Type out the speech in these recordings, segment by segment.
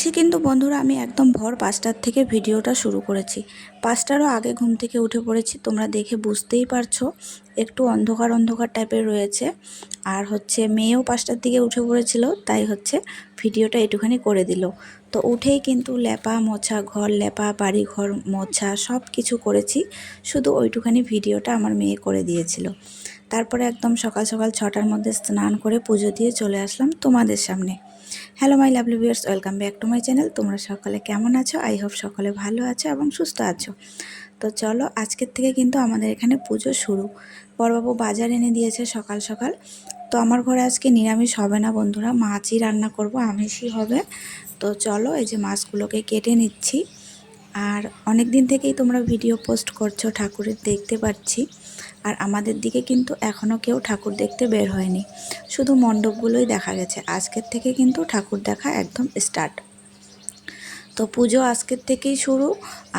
আজকে কিন্তু বন্ধুরা আমি একদম ভর পাঁচটার থেকে ভিডিওটা শুরু করেছি। পাঁচটারও আগে ঘুম থেকে উঠে পড়েছি, তোমরা দেখে বুঝতেই পারছ। একটু অন্ধকার অন্ধকার টাইপের রয়েছে। আর হচ্ছে মেয়েও পাঁচটার দিকে উঠে পড়েছিল, তাই হচ্ছে ভিডিওটা একটুখানি করে দিল। তো উঠেই কিন্তু লেপা মোছা, ঘর লেপা বাড়ি ঘর মোছা সব কিছু করেছি। শুধু ওইটুখানি ভিডিওটা আমার মেয়ে করে দিয়েছিল। তারপরে একদম সকাল সকাল ছটার মধ্যে স্নান করে পুজো দিয়ে চলে আসলাম তোমাদের সামনে। Hello my lovely viewers welcome back to my channel তোমরা সকলে কেমন আছো? আই হোপ সকলে ভালো আছো এবং সুস্থ আছো। তো চলো, আজকের থেকে কিন্তু আমাদের এখানে পুজো শুরু। বড়বাবু বাজার এনে দিয়েছে সকাল সকাল। তো আমার ঘরে আজকে নিরামিষ হবে না, বন্ধুরা। মাছই রান্না করব, আমিষই হবে। তো চলো, এই যে মাছগুলোকে কেটে নিচ্ছি। আর অনেক দিন থেকেই তোমরা ভিডিও পোস্ট করছ, ঠাকুরের দেখতে পাচ্ছি। আর আমাদের দিকে কিন্তু এখনও কেউ ঠাকুর দেখতে বের হয়নি। শুধু মণ্ডপগুলোই দেখা গেছে। আজকের থেকে কিন্তু ঠাকুর দেখা একদম স্টার্ট তো পুজো আজকের থেকেই শুরু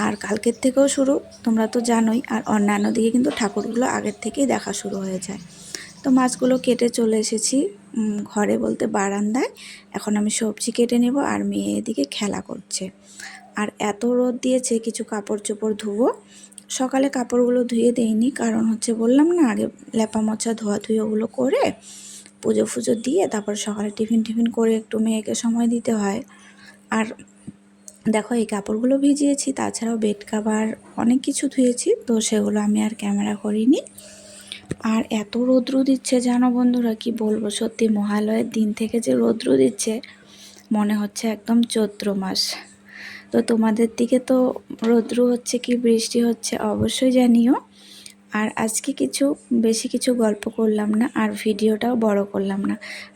আর কালকের থেকেও শুরু, তোমরা তো জানোই। আর অন্যান্য দিকে কিন্তু ঠাকুরগুলো আগের থেকেই দেখা শুরু হয়ে যায়। তো মাছগুলো কেটে চলে এসেছি ঘরে বলতে বারান্দায়। এখন আমি সবজি কেটে নেব আর মেয়ে এদিকে খেলা করছে। আর এত রোদ দিয়েছে কিছু কাপড় চোপড় ধুবো। সকালে কাপড়গুলো ধুয়ে দেইনি, কারণ হচ্ছে বললাম না, আগে লেপা মোচা ধোয়া ধুয়ে ওগুলো করে পুজো ফুজো দিয়ে তারপর সকালে টিফিন টিফিন করে একটু মেয়েকে সময় দিতে হয়। আর দেখো এই কাপড়গুলো ভিজিয়েছি, তাছাড়াও বেড কাভার অনেক কিছু ধুয়েছি, তো সেগুলো আমি আর ক্যামেরা করিনি। আর এত রৌদ্র দিচ্ছে জানো বন্ধুরা, কি বলব সত্যি, মহালয়ের দিন থেকে যে রৌদ্র দিচ্ছে, মনে হচ্ছে একদম চৈত্র মাস। তো তোমাদের দিকে তো রৌদ্র হচ্ছে কি, বৃষ্টি হচ্ছে অবশ্যই জানিও। আর আজকে কিছু, বেশি কিছু গল্প করলাম না, আর ভিডিওটাও বড় করলাম না।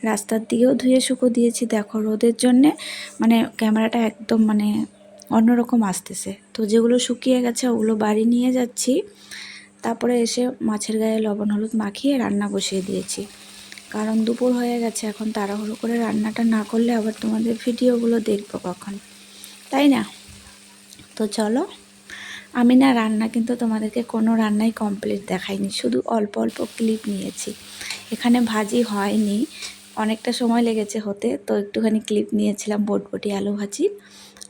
রাস্তার দিকেও ধুয়ে শুকো দিয়েছি, দেখো রোদের জন্যে মানে ক্যামেরাটা একদম মানে অন্যরকম আসতেছে। তো যেগুলো শুকিয়ে গেছে ওগুলো বাড়ি নিয়ে যাচ্ছি। তারপরে এসে মাছের গায়ে লবণ হলুদ মাখিয়ে রান্না বসিয়ে দিয়েছি। কারণ দুপুর হয়ে গেছে, এখন তাড়াহুড়ো করে রান্নাটা না করলে আবার তোমাদের ভিডিওগুলো দেখব কখন। তাই না? তো চলো, আমি না রান্না কিন্তু তোমাদেরকে কোনো রান্নাই কমপ্লিট দেখাইনি, শুধু অল্প অল্প ক্লিপ নিয়েছি। এখানে ভাজি হয়নি, অনেকটা সময় লেগেছে হতে, তো একটুখানি ক্লিপ নিয়েছিলাম বটবটি আলু ভাজি।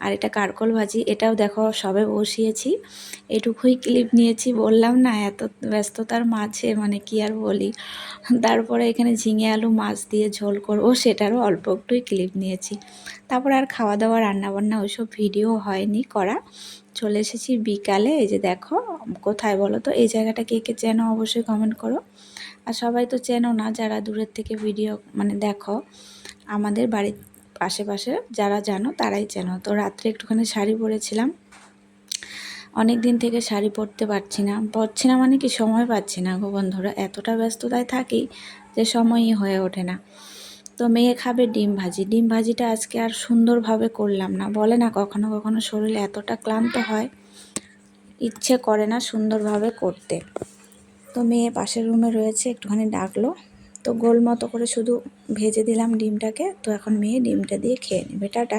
আর এটা কারকল ভাজি, এটাও দেখো সবে বসিয়েছি। এটুকুই ক্লিপ নিয়েছি, বললাম না, এত ব্যস্ততার মাঝে মানে কি আর বলি। তারপরে এখানে ঝিঙে আলু মাছ দিয়ে ঝোল করব সেটারও অল্প একটুই ক্লিপ নিয়েছি। তারপর আর খাওয়া দাওয়া রান্নাবান্না ওইসব ভিডিও হয়নি করা। চলে এসেছি বিকালে, এই যে দেখো, কোথায় বলো তো, এই জায়গাটা কে কে চেনো অবশ্যই কমেন্ট করো। আর সবাই তো চেনো না, যারা দূরের থেকে ভিডিও মানে দেখো, আমাদের বাড়ির আশেপাশে যারা জানো তারাই চেনো। তো রাত্রে একটুখানি শাড়ি পরেছিলাম। অনেক দিন থেকে শাড়ি পরতে পারছি না। পরছি না মানে কি সময় পাচ্ছি না গো বন্ধুরা। এতটা ব্যস্ততায় থাকি যে সময়ই হয়ে ওঠে না। তো মেয়ে খাবে ডিম ভাজি। ডিম ভাজিটা আজকে আর সুন্দরভাবে করলাম না। বলে না কখনো কখনো শরীর এতটা ক্লান্ত হয়, ইচ্ছে করে না সুন্দরভাবে করতে। তো মেয়ে পাশের রুমে রয়েছে, একটুখানি ডাকলো। তো গোল মতো করে শুধু ভেজে দিলাম ডিমটাকে, তো এখন মেয়ে ডিমটা দিয়ে খেয়ে নেবে। টাটা।